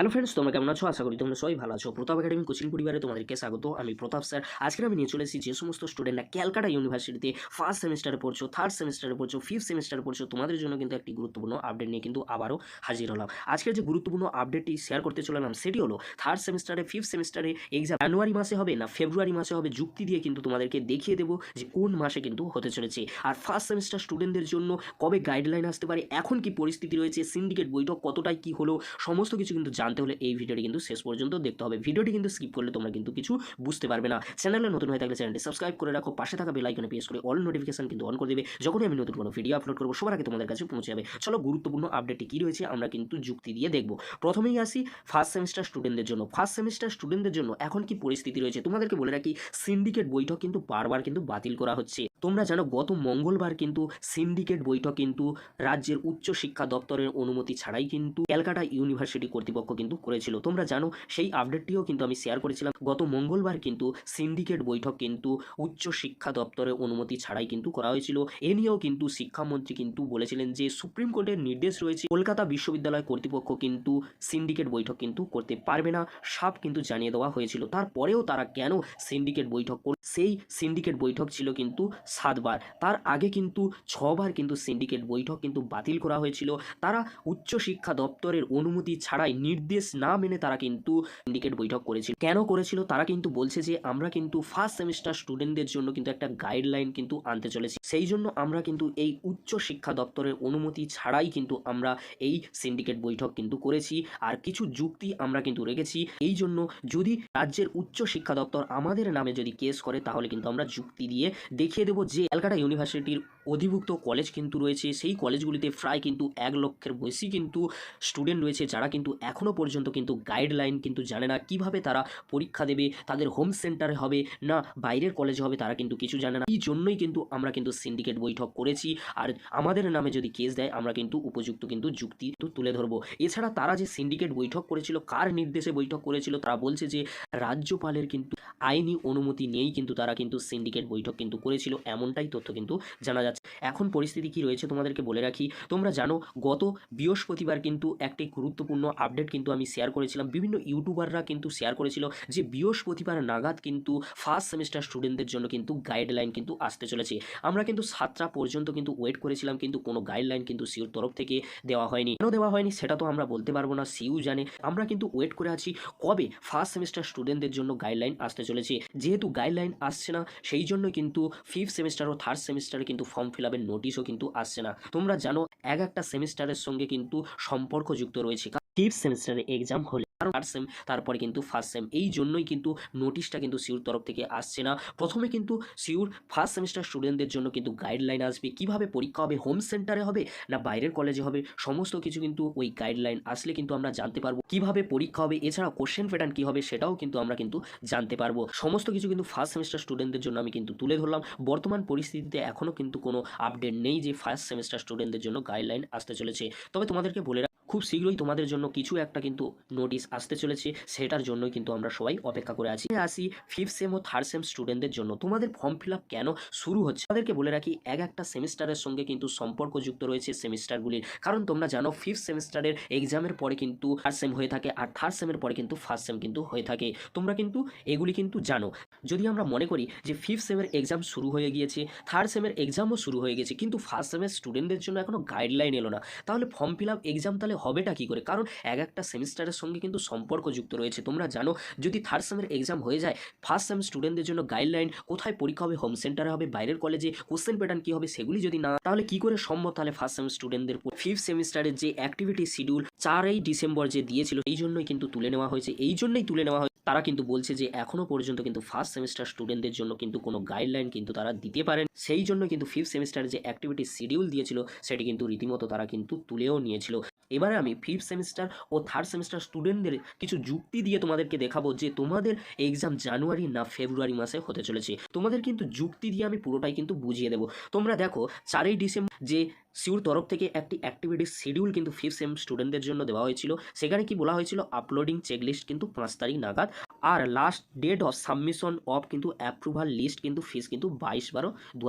Hello friends তোমরা কেমন আছো? আশা করি তোমরা সবাই ভালো আছো। প্রতাপ একাডেমি কোচিং পরিবারে তোমাদেরকে স্বাগত। আমি প্রতাপ স্যার। আজকে আমি নিয়ে চলে এসেছি যে সমস্ত স্টুডেন্টরা ক্যালকাটা ইউনিভার্সিটিতে ফার্স্ট সেমিস্টারে পড়ছো থার্ড সেমিস্টারে পড়ছো ফিফথ সেমিস্টারে পড়ছো, তোমাদের জন্য কিন্তু একটি গুরুত্বপূর্ণ আপডেট নিয়ে কিন্তু আবারও হাজির হলাম। আজকের যে গুরুত্বপূর্ণ আপডেটটি শেয়ার করতে চলেলাম সেটি হলো থার্ড সেমিস্টারে ফিফথ সেমিস্টারে এক্সাম জানুয়ারি মাসে হবে না ফেব্রুয়ারি মাসে হবে যুক্তি দিয়ে কিন্তু তোমাদেরকে দেখিয়ে দেবো যে কোন মাসে কিন্তু হতে চলেছে। আর ফার্স্ট সেমিস্টার স্টুডেন্টদের জন্য কবে গাইডলাইন আসতে পারে, এখন কি পরিস্থিতি রয়েছে সিন্ডিকেট বৈঠক কতটাই কি হলো, সমস্ত কিছু কিন্তু জানতে হলে এই ভিডিওটি কিন্তু শেষ পর্যন্ত দেখতে হবে। ভিডিওটি কিন্তু স্কিপ করলে তোমরা কিন্তু কিছু বুঝতে পারবে না। চ্যানেলে নতুন হয়ে থাকলে চ্যানেলটি সাবস্ক্রাইব করে রাখো, পাশে থাকা বেল আইকনে প্রেস করে অল নোটিফিকেশন কিন্তু অন করে দেবে। যখনই আমি নতুন কোনো ভিডিও আপলোড করব, সবার আগে তোমাদের কাছে পৌঁছে যাবে। চলো, গুরুত্বপূর্ণ আপডেটটি কী রয়েছে আমরা কিন্তু যুক্তি দিয়ে দেখব। প্রথমেই আসি ফার্স্ট সেমিস্টার স্টুডেন্টদের জন্য। ফার্স্ট সেমিস্টার স্টুডেন্টদের জন্য এখন কি পরিস্থিতি রয়েছে? তোমাদেরকে বলে রাখি সিন্ডিকেট বৈঠক কিন্তু বারবার কিন্তু বাতিল করা হচ্ছে। তোমরা জানো গত মঙ্গলবার কিন্তু সিন্ডিকেট বৈঠক কিন্তু রাজ্যের উচ্চ শিক্ষা দপ্তরের অনুমতি ছাড়াই কিন্তু ক্যালকাটা ইউনিভার্সিটি কর্তৃপক্ষ কিন্তু করেছিল। তোমরা জানো সেই আপডেটটিও কিন্তু আমি শেয়ার করেছিলাম। গত মঙ্গলবার কিন্তু সিন্ডিকেট বৈঠক কিন্তু উচ্চ শিক্ষা দপ্তরের অনুমতি ছাড়াই কিন্তু করা হয়েছিল। এ নিয়েও কিন্তু শিক্ষামন্ত্রী কিন্তু বলেছিলেন যে সুপ্রিম কোর্টের নির্দেশ রয়েছে, কলকাতা বিশ্ববিদ্যালয় কর্তৃপক্ষ কিন্তু সিন্ডিকেট বৈঠক কিন্তু করতে পারবে না, সাপ কিন্তু জানিয়ে দেওয়া হয়েছিল। তারপরেও তারা কেন সিন্ডিকেট বৈঠক সেই সিন্ডিকেট বৈঠক ছিল কিন্তু সাতবার। তার আগে কিন্তু ছবার কিন্তু সিন্ডিকেট বৈঠক কিন্তু বাতিল করা হয়েছিল। তারা উচ্চশিক্ষা দপ্তরের অনুমতি ছাড়াই নির্দেশ না মেনে তারা কিন্তু সিন্ডিকেট বৈঠক করেছিল। কেন করেছিল? তারা কিন্তু বলছে যে, আমরা কিন্তু ফার্স্ট সেমিস্টার স্টুডেন্টদের জন্য কিন্তু একটা গাইডলাইন কিন্তু আনতে চলেছি। সেই জন্য আমরা কিন্তু এই উচ্চ শিক্ষা দপ্তরের অনুমতি ছাড়াই কিন্তু আমরা এই সিন্ডিকেট বৈঠক কিন্তু করেছি। আর কিছু যুক্তি আমরা কিন্তু রেখেছি। এই জন্য যদি রাজ্যের উচ্চ শিক্ষা দপ্তর আমাদের নামে যদি কেস করে, তাহলে কিন্তু আমরা যুক্তি দিয়ে দেখিয়ে দেবো যে ক্যালকাটা ইউনিভার্সিটির অধিভুক্ত কলেজ কিন্তু রয়েছে। সেই কলেজগুলিতে প্রায় কিন্তু এক লক্ষের বেশি কিন্তু স্টুডেন্ট রয়েছে, যারা কিন্তু এখনও পর্যন্ত কিন্তু গাইডলাইন কিন্তু জানে না কীভাবে তারা পরীক্ষা দেবে, তাদের হোম সেন্টারে হবে না বাইরের কলেজে হবে তারা কিন্তু কিছু জানে না। এই জন্যই কিন্তু আমরা কিন্তু সিন্ডিকেট বৈঠক করেছি আর আমাদের নামে যদি কেস দেয়, আমরা কিন্তু উপযুক্ত কিন্তু যুক্তি তুলে ধরবো। এছাড়া তারা যে সিন্ডিকেট বৈঠক করেছিল, কার নির্দেশে বৈঠক করেছিল, তারা বলছে যে রাজ্যপালের কিন্তু আইনি অনুমতি নেই কিন্তু তারা কিন্তু সিন্ডিকেট বৈঠক কিন্তু করেছিল, এমনটাই তথ্য কিন্তু জানা যাচ্ছে। এখন পরিস্থিতি কি রয়েছে তোমাদেরকে বলে রাখি, তোমরা জানো গত বৃহস্পতিবার কিন্তু একটি গুরুত্বপূর্ণ আপডেট কিন্তু আমি শেয়ার করেছিলাম, বিভিন্ন ইউটিউবাররা কিন্তু শেয়ার করেছিল যে বৃহস্পতিবার নাগাদ কিন্তু ফার্স্ট সেমিস্টার স্টুডেন্টদের জন্য কিন্তু গাইডলাইন কিন্তু আসতে চলেছে। আমরা কিন্তু সাতটা পর্যন্ত কিন্তু ওয়েট করেছিলাম, কিন্তু কোনো গাইডলাইন কিন্তু সিউর তরফ থেকে দেওয়া হয়নি। কেন দেওয়া হয়নি সেটা তো আমরা বলতে পারব না সিউ জানে। আমরা কিন্তু ওয়েট করে আছি কবে ফার্স্ট সেমিস্টার স্টুডেন্টদের জন্য গাইডলাইন আসতে চলেছে। যেহেতু গাইডলাইন আসছে না, সেই জন্য কিন্তু ফিফথ সেমিস্টার ও থার্ড সেমিস্টারে কিন্তু ফর্ম ফিল আপের নোটিশও কিন্তু আসছে না। তোমরা জানো, এক একটা সেমিস্টারের সঙ্গে কিন্তু সম্পর্কযুক্ত রয়েছে। ফিফথ সেমিস্টারে এক্সাম হলে কারণ থার্ড সেম তারপরে কিন্তু ফার্স্ট সেম এই জন্যই কিন্তু নোটিশটা কিন্তু সিউর তরফ থেকে আসছে না। প্রথমে কিন্তু সিউর ফার্স্ট সেমিস্টার স্টুডেন্টদের জন্য কিন্তু গাইডলাইন আসবে। কীভাবে পরীক্ষা হবে হোম সেন্টারে হবে না বাইরের কলেজে হবে? সমস্ত কিছু কিন্তু ওই গাইডলাইন আসলে কিন্তু আমরা জানতে পারব। কীভাবে পরীক্ষা হবে এছাড়া কোশ্চেন প্যাটার্ন কী হবে সেটাও কিন্তু আমরা কিন্তু জানতে পারব। সমস্ত কিছু কিন্তু ফার্স্ট সেমিস্টার স্টুডেন্টদের জন্য আমি কিন্তু তুলে ধরলাম। বর্তমান পরিস্থিতিতে এখনও কিন্তু কোনো আপডেট নেই যে ফার্স্ট সেমিস্টার স্টুডেন্টদের জন্য গাইডলাইন আসতে চলেছে। তবে তোমাদেরকে বলে খুব শীঘ্রই তোমাদের জন্য কিছু একটা কিন্তু নোটিশ আসতে চলেছে, সেটার জন্যই কিন্তু আমরা সবাই অপেক্ষা করে আছি। আসি ফিফথ সেম ও থার্ড সেম স্টুডেন্টদের জন্য। তোমাদের ফর্ম ফিল আপ কেন শুরু হচ্ছে? তাদেরকে বলে রাখি, এক একটা সেমিস্টারের সঙ্গে কিন্তু সম্পর্কযুক্ত রয়েছে সেমিস্টারগুলির। কারণ তোমরা জানো ফিফথ সেমিস্টারের এক্সামের পরে কিন্তু থার্ড সেম হয়ে থাকে আর থার্ড সেমের পরে কিন্তু ফার্স্ট সেম কিন্তু হয়ে থাকে। তোমরা কিন্তু এগুলি কিন্তু জানো। যদি আমরা মনে করি যে ফিফথ সেমের এক্সাম শুরু হয়ে গিয়েছে থার্ড সেমের এক্সামও শুরু হয়ে গেছে, কিন্তু ফার্স্ট সেমের স্টুডেন্টদের জন্য এখনও গাইডলাইন এলো না, তাহলে ফর্ম ফিল আপ এক্সাম তাহলে হবেটা কী করে? কারণ এক একটা সেমিস্টারের সঙ্গে কিন্তু সম্পর্কযুক্ত রয়েছে। তোমরা জানো, যদি থার্ড সেমের এক্সাম হয়ে যায় ফার্স্ট সেম স্টুডেন্টদের জন্য গাইডলাইন কোথায় পরীক্ষা হবে হোম সেন্টারে হবে, বাইরের কলেজে কোশ্চেন প্যাটার্ন কী হবে, সেগুলি যদি না, তাহলে কি করে সম্ভব তাহলে ফার্স্ট সেম স্টুডেন্টদের ফিফথ সেমিস্টারের যে অ্যাক্টিভিটি শিডিউল চারই ডিসেম্বর যে দিয়েছিল, এই জন্যই কিন্তু তুলে নেওয়া হয়েছে। এই জন্যই তুলে নেওয়া হয়েছে। তারা কিন্তু বলছে যে এখনও পর্যন্ত কিন্তু ফার্স্ট সেমিস্টার স্টুডেন্টদের জন্য কিন্তু কোনো গাইডলাইন কিন্তু তারা দিতে পারেন। সেই জন্য কিন্তু ফিফথ সেমিস্টারের যে অ্যাক্টিভিটি শিডিউল দিয়েছিল, সেটি কিন্তু রীতিমতো তারা কিন্তু তুলেও নিয়েছিল। এবারে আমি ফিফথ সেমিস্টার ও থার্ড সেমিস্টার স্টুডেন্টদের কিছু যুক্তি দিয়ে তোমাদেরকে দেখাবো যে তোমাদের এক্সাম জানুয়ারি না ফেব্রুয়ারি মাসে হতে চলেছে। তোমাদের কিন্তু যুক্তি দিয়ে আমি পুরোটাই কিন্তু বুঝিয়ে দেবো। তোমরা দেখো, চারই ডিসেম্বর যে সিউর তরফ থেকে একটি অ্যাক্টিভিটি শিডিউল কিন্তু ফিফথ সেম স্টুডেন্টদের জন্য দেওয়া হয়েছিল। সেখানে কি বলা হয়েছিল? আপলোডিং চেকলিস্ট কিন্তু পাঁচ তারিখ নাগাদ। আর last date of submission of কিন্তু অ্যাপ্রুভাল লিস্ট কিন্তু ফিস কিন্তু বাইশ বারো দু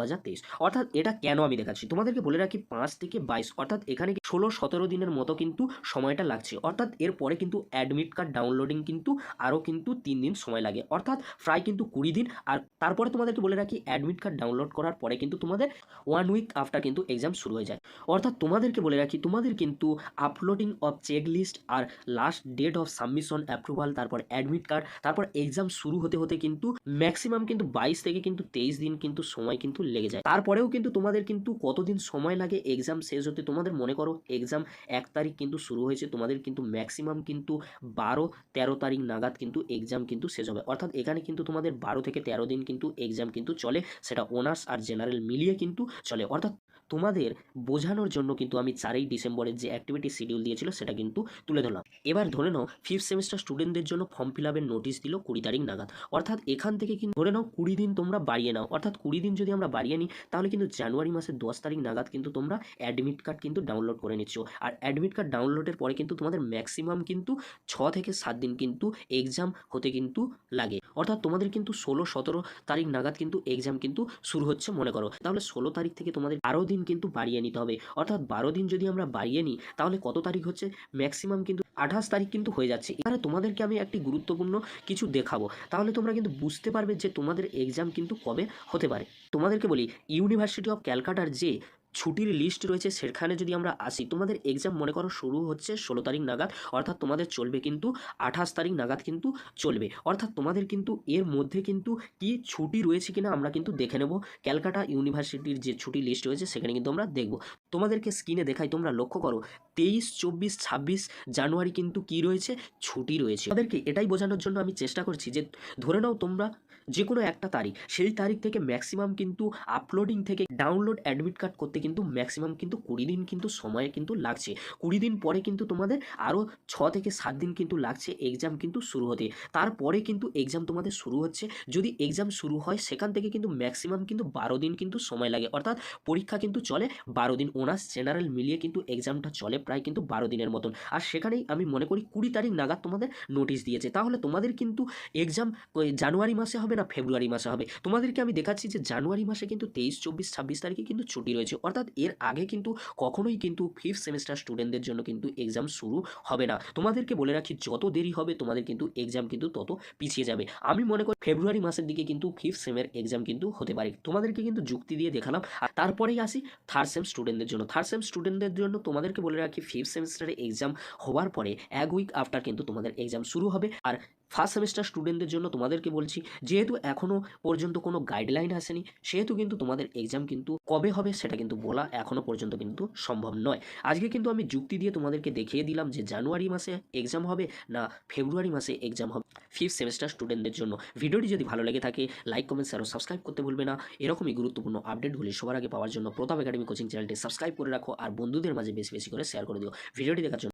অর্থাৎ এটা কেন আমি দেখাচ্ছি? তোমাদেরকে বলে রাখি, পাঁচ থেকে বাইশ, অর্থাৎ এখানে ষোলো, সতেরো দিনের মতো কিন্তু সময়টা লাগছে। অর্থাৎ এরপরে কিন্তু অ্যাডমিট কার্ড ডাউনলোডিং কিন্তু আরও কিন্তু তিন দিন সময় লাগে। অর্থাৎ প্রায় কিন্তু কুড়ি দিন। আর তারপরে তোমাদেরকে বলে রাখি অ্যাডমিট কার্ড ডাউনলোড করার পরে কিন্তু তোমাদের ওয়ান উইক আফটার কিন্তু এক্সাম শুরু হয়ে যায় অর্থাৎ তোমাদেরকে বলে রাখি, তোমাদের কিন্তু uploading of check list R last date of submission approval তারপর অ্যাডমিট কার্ড তারপর এক্সাম শুরু হতে হতে কিন্তু ম্যাক্সিমাম কিন্তু বাইশ থেকে কিন্তু তেইশ দিন কিন্তু সময় কিন্তু লেগে যায়। তারপরেও কিন্তু তোমাদের কিন্তু কতদিন সময় লাগে এক্সাম শেষ হতে তোমাদের মনে করো এক্সাম এক তারিখ কিন্তু শুরু হয়েছে, তোমাদের কিন্তু ম্যাক্সিমাম কিন্তু বারো, তেরো তারিখ নাগাদ কিন্তু এক্সাম কিন্তু শেষ হবে। অর্থাৎ এখানে কিন্তু তোমাদের বারো থেকে তেরো দিন কিন্তু এক্সাম কিন্তু চলে, সেটা অনার্স আর জেনারেল মিলিয়ে কিন্তু চলে। অর্থাৎ তোমাদের বোঝানোর জন্য কিন্তু আমি চারই ডিসেম্বরের যে অ্যাক্টিভিটি শিডিউল দিয়েছিল সেটা কিন্তু তুলে ধরলাম। এবার ধরে নাও ফিফথ সেমিস্টার স্টুডেন্টদের জন্য ফর্ম ফিল আপের নোটিশ দিল কুড়ি তারিখ নাগাদ। অর্থাৎ এখান থেকে কিন্তু ধরে নাও কুড়ি দিন তোমরা বাড়িয়ে নাও। অর্থাৎ কুড়ি দিন যদি আমরা বাড়িয়ে নিই, তাহলে কিন্তু জানুয়ারি মাসের দশ তারিখ নাগাদ কিন্তু তোমরা অ্যাডমিট কার্ড কিন্তু ডাউনলোড করে নিচ্ছ। আর অ্যাডমিট কার্ড ডাউনলোডের পরে কিন্তু তোমাদের ম্যাক্সিমাম কিন্তু ছ থেকে সাত দিন কিন্তু এক্সাম হতে কিন্তু লাগে। অর্থাৎ তোমাদের কিন্তু ষোলো, সতেরো তারিখ নাগাদ কিন্তু এক্সাম কিন্তু শুরু হচ্ছে, মনে করো। তাহলে ষোলো তারিখ থেকে তোমাদের আরও দিন কিন্তু বাড়িয়ে নিতে হবে। অর্থাৎ বারো দিন যদি আমরা বাড়িয়ে নিই, তাহলে কত তারিখ হচ্ছে? ম্যাক্সিমাম কিন্তু আঠাশ তারিখ কিন্তু হয়ে যাচ্ছে। এবারে তোমাদেরকে আমি একটি গুরুত্বপূর্ণ কিছু দেখাবো। তাহলে তোমরা কিন্তু বুঝতে পারবে যে তোমাদের এক্সাম কিন্তু কবে হতে পারে। তোমাদেরকে বলি ইউনিভার্সিটি অফ ক্যালকাটার যে ছুটির লিস্ট রয়েছে, সেখানে যদি আমরা আসি, তোমাদের এক্সাম মনে করো শুরু হচ্ছে ষোলো তারিখ নাগাদ, অর্থাৎ তোমাদের চলবে কিন্তু আঠাশ তারিখ নাগাদ কিন্তু চলবে। অর্থাৎ তোমাদের কিন্তু এর মধ্যে কিন্তু কি ছুটি রয়েছে কিনা আমরা কিন্তু দেখে নেব। ক্যালকাটা ইউনিভার্সিটির যে ছুটি লিস্ট রয়েছে, সেখানে কিন্তু আমরা দেখব। তোমাদেরকে স্ক্রিনে দেখাই, তোমরা লক্ষ্য করো, তেইশ, চব্বিশ, ছাব্বিশ জানুয়ারি কিন্তু কি রয়েছে? ছুটি রয়েছে। তাদেরকে এটাই বোঝানোর জন্য আমি চেষ্টা করছি যে ধরে নাও তোমরা যে কোনো একটা তারিখ, সেই তারিখ থেকে ম্যাক্সিমাম কিন্তু আপলোডিং থেকে ডাউনলোড অ্যাডমিট কার্ড করতে কিন্তু ম্যাক্সিমাম কিন্তু কুড়ি দিন কিন্তু সময় কিন্তু লাগছে। কুড়ি দিন পরে কিন্তু তোমাদের আরও ছ থেকে সাত দিন কিন্তু লাগছে এক্সাম কিন্তু শুরু হতে। তারপরে কিন্তু এক্সাম তোমাদের শুরু হচ্ছে। যদি এক্সাম শুরু হয়, সেখান থেকে কিন্তু ম্যাক্সিমাম কিন্তু বারো দিন কিন্তু সময় লাগে। অর্থাৎ পরীক্ষা কিন্তু চলে বারো দিন। অনার্স জেনারেল মিলিয়ে কিন্তু এক্সামটা চলে প্রায় কিন্তু বারো দিনের মতন। আর সেখানেই আমি মনে করি কুড়ি তারিখ নাগাদ তোমাদের নোটিশ দিয়েছে। তাহলে তোমাদের কিন্তু এক্সাম জানুয়ারি মাসে হবে না ফেব্রুয়ারি মাসে হবে? তোমাদেরকে আমি দেখাচ্ছি যে জানুয়ারি মাসে কিন্তু তেইশ, চব্বিশ, ছাব্বিশ তারিখে কিন্তু ছুটি রয়েছে। অর্থাৎ এর আগে কিন্তু কখনোই কিন্তু ফিফথ সেমিস্টার স্টুডেন্টদের জন্য কিন্তু এক্সাম শুরু হবে না। তোমাদেরকে বলে রাখি, যত দেরি হবে, তোমাদের কিন্তু এক্সাম কিন্তু তত পিছিয়ে যাবে। আমি মনে করি ফেব্রুয়ারি মাসের দিকে কিন্তু ফিফথ সেমের এক্সাম কিন্তু হতে পারে। তোমাদেরকে কিন্তু যুক্তি দিয়ে দেখালাম। আর তারপরেই আসি থার্ড সেম স্টুডেন্টদের জন্য। থার্ড সেম স্টুডেন্টদের জন্য তোমাদেরকে বলে রাখি ফিফথ সেমিস্টারে এক্সাম হওয়ার পরে এক উইক আফটার কিন্তু তোমাদের এক্সাম শুরু হবে। আর ফার্স্ট সেমিস্টার স্টুডেন্টদের জন্য তোমাদেরকে বলছি, যেহেতু এখনও পর্যন্ত কোনো গাইডলাইন আসেনি, সেহেতু কিন্তু তোমাদের এক্সাম কিন্তু কবে হবে সেটা কিন্তু বলা এখনও পর্যন্ত কিন্তু সম্ভব নয়। আজকে কিন্তু আমি যুক্তি দিয়ে তোমাদেরকে দেখিয়ে দিলাম যে জানুয়ারি মাসে এক্সাম হবে না ফেব্রুয়ারি মাসে এক্সাম হবে ফিফথ সেমিস্টার স্টুডেন্টদের জন্য। ভিডিওটি যদি ভালো লেগে থাকে লাইক কমেন্ট শেয়ার সাবস্ক্রাইব করতে ভুলবে না। এরকমই গুরুত্বপূর্ণ আপডেটগুলি সবার আগে পাওয়ার জন্য প্রতাপ একাডেমি কোচিং চ্যানেলটি সাবস্ক্রাইব করে রাখো আর বন্ধুদের মাঝে বেশি বেশি করে শেয়ার করে দিও। ভিডিওটি দেখার জন্য